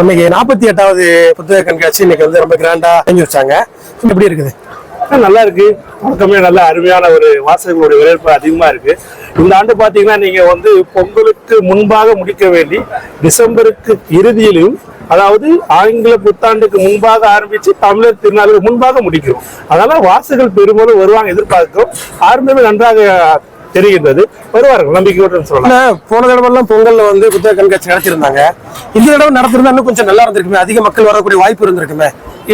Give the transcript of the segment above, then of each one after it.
இன்னைக்கு நாற்பத்தி எட்டாவது புத்தக கண்காட்சி இன்னைக்கு வந்து ரொம்ப கிராண்டா செஞ்சு வச்சாங்க. எப்படி இருக்குது? நல்லா இருக்கு. பக்கமே நல்ல அருமையான ஒரு வாசகங்களுடைய வரவேற்பு அதிகமா இருக்கு. இந்த ஆண்டு பாத்தீங்கன்னா நீங்க வந்து பொங்கலுக்கு முன்பாக முடிக்க வேண்டி டிசம்பருக்கு இறுதியிலும் அதாவது ஆங்கில புத்தாண்டுக்கு முன்பாக ஆரம்பிச்சு தமிழர் திருநாளுக்கு முன்பாக முடிக்கிறோம். அதனால வாசகர்கள் பெரும்பாலும் வருவாங்க எதிர்பார்க்கிறோம். ஆரம்பமே நன்றாக தெரிகின்றது. வருவார்கள் நம்பிக்கையுடன் சொல்லலாம். போன தடவை எல்லாம் பொங்கல்ல வந்து புத்தக கண்காட்சி நடத்திருந்தாங்க இந்த தடவை நடத்திருந்தா இன்னும் கொஞ்சம் நல்லா இருந்திருக்குமே. அதிக மக்கள் வரக்கூடிய வாய்ப்பு இருந்திருக்குமே.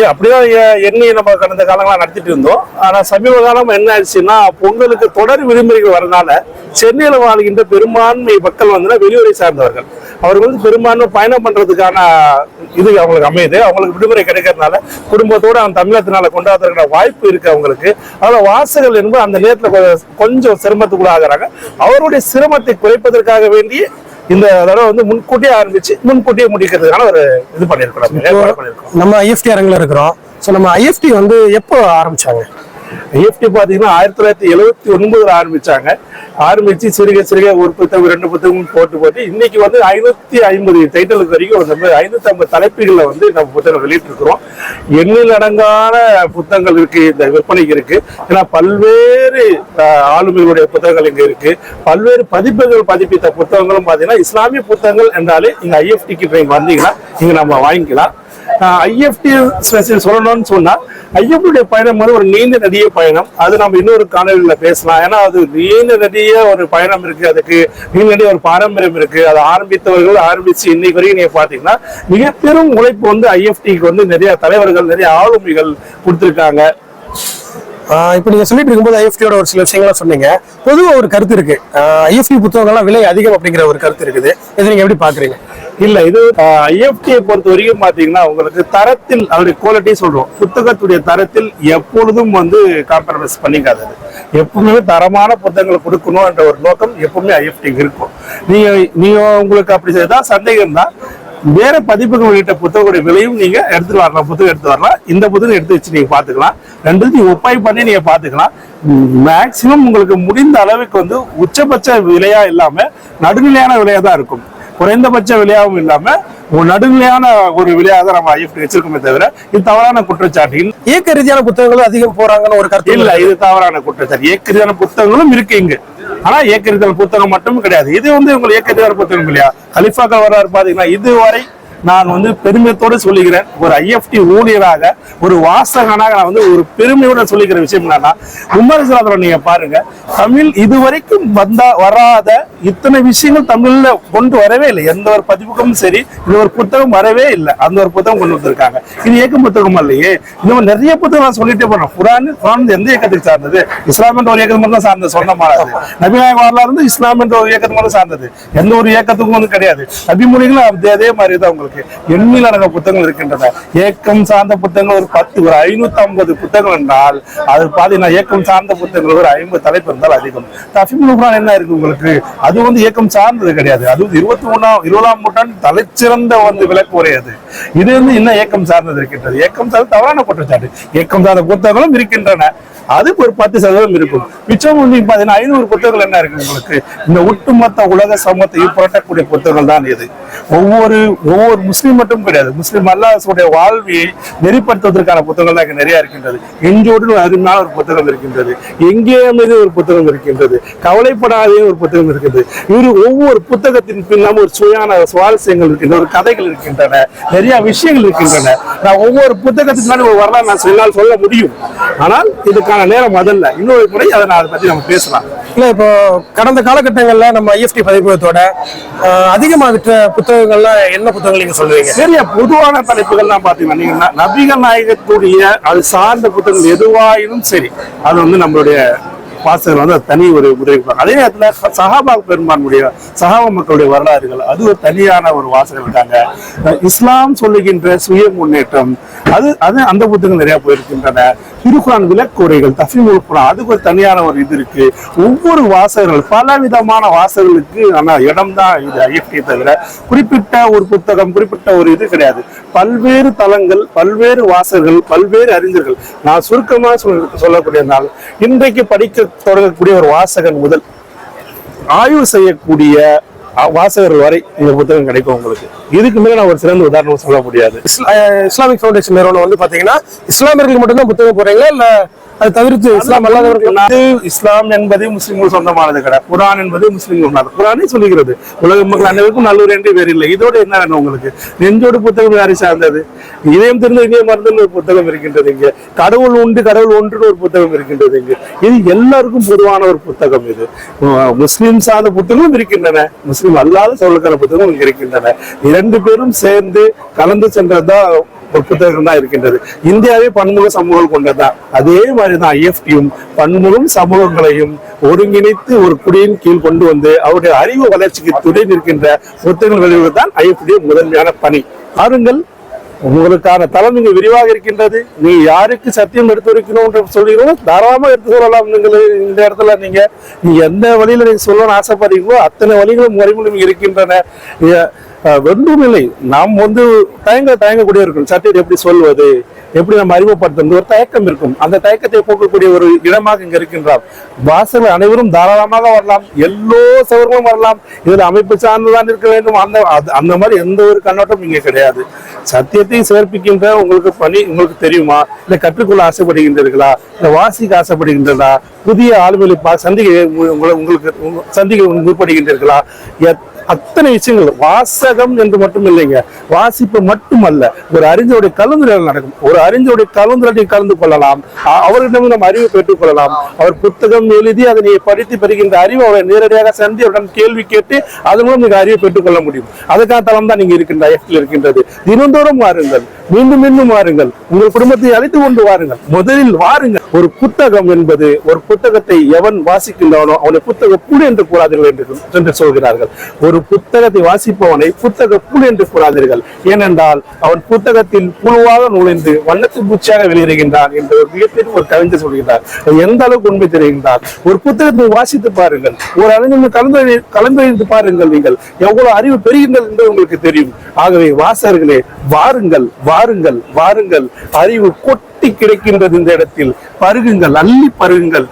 அப்படிதான் எண்ணி நம்ம கடந்த காலங்களா நடத்திட்டு இருந்தோம். ஆனா சமீப காலம் என்ன ஆயிடுச்சுன்னா பொங்கலுக்கு தொடர் விடுமுறைகள் வரனால சென்னையில வாழ்கின்ற பெரும்பான்மை மக்கள் வந்து வெளியூரை சார்ந்தவர்கள். அவர்கள் வந்து பெரும்பான்மை பயணம் பண்றதுக்கான இது அவங்களுக்கு அமையுது. அவங்களுக்கு விடுமுறை கிடைக்கிறதுனால குடும்பத்தோட அந்த தமிழகத்தினால கொண்டாடுறதுக்கான வாய்ப்பு இருக்கு அவங்களுக்கு. அதனால வாசகர்கள் என்பது அந்த நேரத்துல கொஞ்சம் சிரமத்துக்குள்ள ஆகுறாங்க அவருடைய சிரமத்தை குறைப்பதற்காக வேண்டி இந்த தடவை வந்து முன்கூட்டியே ஆரம்பிச்சு முன்கூட்டியே முடிக்கிறதுக்கான ஒரு இது பண்ணிருக்கிறோம் நம்ம ஐஎஃப்டி அரங்கில் இருக்கிறோம். ஸோ நம்ம ஐஎஃப்டி வந்து எப்போ ஆரம்பிச்சாங்க? ஐஎஃப்டி பாத்தீங்கன்னா ஆயிரத்தி தொள்ளாயிரத்தி எழுபத்தி ஒன்பதுல ஆரம்பிச்சாங்க. ஆரம்பிச்சு சிறுக சிறுக ஒரு புத்தகம் ரெண்டு புத்தகம் போட்டு போட்டு இன்னைக்கு வந்து ஐநூத்தி ஐம்பது டைட்டிலுக்கு வரைக்கும் வந்து ஐநூத்தி ஐம்பது தலைப்புகள்ல வந்து நம்ம புத்தகம் வெளியிட்டு இருக்கிறோம் எண்ணில் அடங்கான புத்தகங்கள் இருக்கு இந்த விற்பனைக்கு இருக்கு. ஏன்னா பல்வேறு ஆளுமைகளுடைய புத்தகங்கள் இங்க இருக்கு. பல்வேறு பதிப்புகள் பதிப்பித்த புத்தகங்களும் பாத்தீங்கன்னா இஸ்லாமிய புத்தகங்கள் என்றாலே இங்க ஐஎஃப்டிக்கு நீங்க வந்தீங்கன்னா இங்க நம்ம வாங்கிக்கலாம். ஐஎஃப்டி ஸ்பெஷல் சொல்லணும்னு சொன்னா ஐஎஃப்டியுடைய பயணம் வந்து ஒரு நீண்ட நதிய பயணம். அது நம்ம இன்னொரு காணொலியில பேசலாம். ஏன்னா அது நீண்ட நதிய ஒரு பயணம் இருக்கு. அதுக்கு நீண்ட நதிய ஒரு பாரம்பரியம் இருக்கு. அதை ஆரம்பித்தவர்கள் ஆரம்பிச்சு இன்னைக்கு வரைக்கும் நீங்க பாத்தீங்கன்னா மிக பெரும் உழைப்பு வந்து ஐஎஃப்டிக்கு வந்து நிறைய தலைவர்கள் நிறைய ஆளுமைகள் கொடுத்திருக்காங்க. ஆஹ் இப்போ நீங்க சொல்லிட்டு இருக்கும்போது ஐஎஃப்டியோட ஒரு சில விஷயங்கள்லாம் சொன்னீங்க. பொதுவா ஒரு கருத்து இருக்கு. ஐஎஃப்டி புத்தகங்கள்லாம் விலை அதிகம் அப்படிங்கிற ஒரு கருத்து இருக்குது. இதை நீங்க எப்படி பாக்குறீங்க இல்ல இது ஐஎஃப்டியை பொறுத்த வரைக்கும் பாத்தீங்கன்னா உங்களுக்கு தரத்தில் அதோடைய குவாலிட்டி சொல்றோம். புத்தகத்துடைய தரத்தில் எப்பொழுதும் வந்து காம்ப்ரமைஸ் பண்ணிக்காது எப்பவுமே தரமான புத்தகங்களை கொடுக்கணும் என்ற ஒரு நோக்கம் எப்பவுமே ஐஎஃப்டி இருக்கும். நீங்க நீங்க உங்களுக்கு அப்படி செய்தால் சந்தேகம் தான். வேற பதிப்புகள் வெளியிட்ட புத்தகங்களுடைய விலையும் நீங்க எடுத்துட்டு வரலாம். புத்தகம் எடுத்து வரலாம். இந்த புத்தகம் எடுத்து வச்சு நீங்க பாத்துக்கலாம் ரெண்டுத்தையும் ஒப்பாய் பண்ணி நீங்க பாத்துக்கலாம் மேக்சிமம் உங்களுக்கு முடிந்த அளவுக்கு வந்து உச்சபட்ச விலையா இல்லாம நடுநிலையான விலையா தான் இருக்கும். குறைந்தபட்ச விலையாகவும் இல்லாம ஒரு நடுநிலையான ஒரு விலையாக தான் நம்ம ஐஎஃப்டி வச்சிருக்கோமே தவிர இது தவறான குற்றச்சாட்டு இல்ல. இயக்க ரீதியான புத்தகங்களும் அதிகம் போறாங்கன்னு ஒரு கருத்து இல்ல இது தவறான குற்றச்சாட்டு. ஏக்கரிதான புத்தகங்களும் இருக்கு இங்க. ஆனா ஏக்கரிதான புத்தகம் மட்டும் கிடையாது. இது வந்து உங்களுக்கு ஏக்கரிதான புத்தகம் இல்லையா? கலிஃபாக்கள் வர்றாரு பாத்தீங்கன்னா இதுவரை நான் வந்து பெருமையத்தோடு சொல்லுகிறேன் ஒரு ஐஎஃப்டி ஊழியராக ஒரு வாசகனாக நான் வந்து ஒரு பெருமையோட சொல்லிக்கிற விஷயம் என்னன்னா விமர்சனத்துல நீங்க பாருங்க தமிழ் இதுவரைக்கும் வந்தா வராத இத்தனை விஷயங்கள் தமிழ்ல கொண்டு வரவே இல்லை. எந்த ஒரு பதிப்புக்கும் சரி இது ஒரு புத்தகம் வரவே இல்லை. அந்த ஒரு புத்தகம் கொண்டு வந்திருக்காங்க. இது ஏக்கம் புத்தகம் இல்லையே? இந்த மாதிரி நிறைய புத்தகம் நான் சொல்லிட்டே போறேன். குரான் குரான் எந்த இயக்கத்துக்கு சார்ந்தது? இஸ்லாம் என்ற ஒரு இயக்கத்துக்கு மட்டும் தான் சார்ந்தது சொன்ன மாதிரி நபிநாயக வரலாறு இருந்து இஸ்லாம் என்ற ஒரு இயக்கத்துக்கு மட்டும் சார்ந்தது. எந்த ஒரு இயக்கத்துக்கும் வந்து கிடையாது. நபிமொழிகளும் அதே மாதிரி தான் உங்களுக்கு எண்ணில் அடங்க புத்தகங்கள் இருக்கின்றன. ஏக்கம் சார்ந்த புத்தகங்கள் ஒரு பத்து ஒரு ஐநூத்தி ஐம்பது புத்தகம் என்றால் அது பாத்தீங்கன்னா ஏக்கம் சார்ந்த புத்தகங்கள் ஒரு ஐம்பது தலைப்பு இருந்தால் அதிகம். தஃபிமுல் குரான் என்ன இருக்கு உங்களுக்கு? அது வந்து ஏக்கம் சார்ந்தது கிடையாது. அது வந்து இருபத்தி ஒண்ணாம் இருபதாம் நூற்றாண்டு தலைச்சிறந்த வந்து விளக்கு உரையாது இது வந்து இன்னும் ஏக்கம் சார்ந்தது இருக்கின்றது. ஏக்கம் சார்ந்த தவறான குற்றச்சாட்டு. ஏக்கம் சார்ந்த புத்தகங்களும் இருக்கின்றன. அது ஒரு பத்து சதவீதம் இருக்கும். மிச்சம் வந்து பாத்தீங்கன்னா ஐநூறு புத்தகங்கள் என்ன இருக்கு உங்களுக்கு? இந்த ஒட்டுமொத்த உலக சமூகத்தை புரட்டக்கூடிய புத்தகங்கள் தான் இது. ஒவ்வொரு ஒவ்வொரு முஸ்லீம் மட்டும் கிடையாது. முஸ்லீம் அல்லாஹுடைய வாழ்வியை நெறிப்படுத்துவதற்கான புத்தகங்கள் தான் நிறைய இருக்கின்றது. எங்கோடு அருமையான ஒரு புத்தகம் இருக்கின்றது. எங்கே மீது ஒரு புத்தகம் இருக்கின்றது. கவலைப்படாதே ஒரு புத்தகம் இருக்கின்றது. இவரு ஒவ்வொரு புத்தகத்தின் பின்னாலும் ஒரு சுயான சுவாரஸ்யங்கள் இருக்கின்றன ஒரு கதைகள் இருக்கின்றன நிறைய விஷயங்கள் இருக்கின்றன. நான் ஒவ்வொரு புத்தகத்துக்கு முன்னாடி ஒரு வரலாறு நான் சொன்னால் சொல்ல முடியும். ஆனால் இதுக்கான நேரம் அதல்ல. இன்னொரு முறை அதை நான் அதை பத்தி நம்ம பேசலாம். இல்லை இப்போ கடந்த காலகட்டங்கள்ல நம்ம ஐஎஃப்டி பதிப்பகத்தோட ஆஹ் விற்ற புத்தகங்கள்லாம் என்ன புத்தகங்கள் நீங்கள் சொல்லுவீங்க? சரியா பொதுவான தலைப்புகள்லாம் பார்த்தீங்கன்னா நீங்க நபிகள் நாயகத்துடைய அது சார்ந்த புத்தகங்கள் எதுவாயினும் சரி அது வந்து நம்மளுடைய வாசகர் வந்து அது தனி ஒரு உதவி அதே நேரத்துல சஹாபா பெருமானுடைய சஹாபா மக்களுடைய வரலாறுகள் அது ஒரு தனியான ஒரு வாசகர் இருக்காங்க. இஸ்லாம் சொல்லுகின்ற சுய முன்னேற்றம் அது அது அந்த புத்தகங்கள் நிறைய போயிருக்கின்றன. திருக்குறான் விளக்குரைகள் தஃபீமுல் குரான் அதுக்கு ஒரு தனியான ஒரு இது இருக்கு. ஒவ்வொரு வாசகர்கள் பல விதமான வாசகர்களுக்கு ஆனா இடம் தான் இது ஐஎஃப்டி தவிர குறிப்பிட்ட ஒரு புத்தகம் குறிப்பிட்ட ஒரு இது கிடையாது. பல்வேறு தளங்கள் பல்வேறு வாசகர்கள் பல்வேறு அறிஞர்கள். நான் சுருக்கமா சொல்ல சொல்லக்கூடியதால் இன்றைக்கு படிக்க தொடங்கக்கூடிய ஒரு வாசகன் முதல் ஆய்வு செய்யக்கூடிய வாசகர்கள் வரை இந்த புத்தகம் கிடைக்கும் உங்களுக்கு. இதுக்கு மேல நான் ஒரு சிறந்த உதாரணம் சொல்ல முடியாது. இஸ்லாமிக் ஃபவுண்டேஷன் நிறுவனம் வந்து பாத்தீங்கன்னா இஸ்லாமியர்களுக்கு மட்டும்தான் புத்தகம் போடுறீங்களா? இல்ல அது தவிர்த்து இஸ்லாம் அல்லாதவர்கள் அது இஸ்லாம் என்பது முஸ்லிம்கள் சொந்தமானது கிடையாது குரான் என்பது முஸ்லிம்கள் குரானே சொல்லுகிறது உலக மக்கள் அனைவருக்கும் நல்லூர் என்று வேறு இல்லை. இதோட என்ன வேணும் உங்களுக்கு? நெஞ்சோடு புத்தகம் யாரை சார்ந்தது? இதயம் தெரிந்த இதயம் மருந்துன்னு ஒரு புத்தகம் இருக்கின்றது இங்க. கடவுள் உண்டு கடவுள் ஒன்றுன்னு ஒரு புத்தகம் இருக்கின்றது இங்க. இது எல்லாருக்கும் பொதுவான ஒரு புத்தகம் இது. முஸ்லிம் சார்ந்த புத்தகமும் இருக்கின்றன. முஸ்லிம் அல்லாத சொல்லுக்கான புத்தகம் இருக்கின்றன. இரண்டு பேரும் சேர்ந்து கலந்து சென்றதுதான் ஒரு புத்தகம் தான் இருக்கின்றது. இந்தியாவே பன்முக சமூகம் கொண்டதுதான் அதே மாதிரிதான் ஐஎஃப்டியும் பன்முகம் சமூகங்களையும் ஒருங்கிணைத்து ஒரு குடியின் கீழ் கொண்டு வந்து அவருடைய அறிவு வளர்ச்சிக்கு துணை நிற்கின்ற புத்தகங்கள் வெளியிடுவதுதான் ஐஎஃப்டி முதன்மையான பணி. பாருங்கள் உங்களுக்கான தளம் இங்கு விரிவாக இருக்கின்றது. நீ யாருக்கு சத்தியம் எடுத்து வைக்கணும் என்று சொல்கிறீங்களோ தாராளமா எடுத்து சொல்லலாம். நீங்கள் இந்த இடத்துல நீங்க நீ எந்த வழியில நீங்க சொல்லணும்னு ஆசைப்படுறீங்களோ அத்தனை வழிகளும் முறைகளும் இருக்கின்றன. ஏ- இல்லை. நாம் வந்து தயங்க தயங்கக்கூடிய இருக்கணும் சத்தியத்தை எப்படி சொல்வது? எப்படி நம்ம அறிமுகப்படுத்துறது? ஒரு தயக்கம் இருக்கும். அந்த தயக்கத்தை போக்கக்கூடிய ஒரு இடமாக இங்க இருக்கின்றார். வாசல் அனைவரும் தாராளமாக வரலாம். எல்லோ சவர்களும் வரலாம். இதுல அமைப்பு சார்ந்துதான் இருக்க வேண்டும். அந்த அந்த மாதிரி எந்த ஒரு கண்ணோட்டம் இங்க கிடையாது. சத்தியத்தை சேர்ப்பிக்கின்ற உங்களுக்கு பணி உங்களுக்கு தெரியுமா? இல்ல கற்றுக்கொள்ள ஆசைப்படுகின்றீர்களா? இல்ல வாசிக்க ஆசைப்படுகின்றதா புதிய ஆளுமையை சந்திக்க உங்களுக்கு சந்திக்க முற்படுகின்றீர்களா எத்- அத்தனை விஷயங்கள் வாசகம் என்று மட்டும் இல்லைங்க வாசிப்பு மட்டுமல்ல. ஒரு அறிஞருடைய கலந்துரையாடல் நடக்கும். ஒரு அறிஞருடைய கலந்துரையாடலில் கலந்து கொள்ளலாம். அவரிடம் நம்ம அறிவை பெற்றுக் கொள்ளலாம். அவர் புத்தகம் எழுதி அதனை படித்து பெறுகின்ற அறிவு அவரை நேரடியாக சந்தி அவரிடம் கேள்வி கேட்டு அது மூலம் நீங்கள் அறிவை பெற்றுக் கொள்ள முடியும். அதுக்கான தளம் தான் நீங்க இருக்கின்ற ஐஎஃப்ல இருக்கின்றது. தினந்தோறும் வாருங்கள். மீண்டும் மீண்டும் வாருங்கள். உங்கள் குடும்பத்தை அழைத்து கொண்டு வாருங்கள். முதலில் வாருங்கள். ஒரு புத்தகம் என்பது ஒரு புத்தகத்தை எவன் வாசிக்கின்றானோ அவனை புத்தக புல் என்று கூறாதீர்கள் என்று சொல்கிறார்கள். ஒரு புத்தகத்தை வாசிப்பவனை புத்தக புல் என்று கூறாதீர்கள். ஏனென்றால் அவன் புத்தகத்தில் புழுவாக நுழைந்து வண்ணத்து பூச்சியாக வெளியிடுகின்றான் என்று ஒரு மிகப்பெரிய ஒரு கவிஞர் சொல்கிறார் எந்த அளவுக்கு உண்மை தெரிகின்றார்? ஒரு புத்தகத்தை வாசித்து பாருங்கள். ஒரு அறிஞர் கலந்து கலந்து பாருங்கள் நீங்கள். எவ்வளவு அறிவு பெறுகின்றது என்று உங்களுக்கு தெரியும். ஆகவே வாசகர்களே வாருங்கள் வாருங்கள் வாருங்கள். அறிவு கொட்டி கிடைக்கின்றது இந்த இடத்தில். பருகுங்கள் அள்ளி பருகுங்கள்.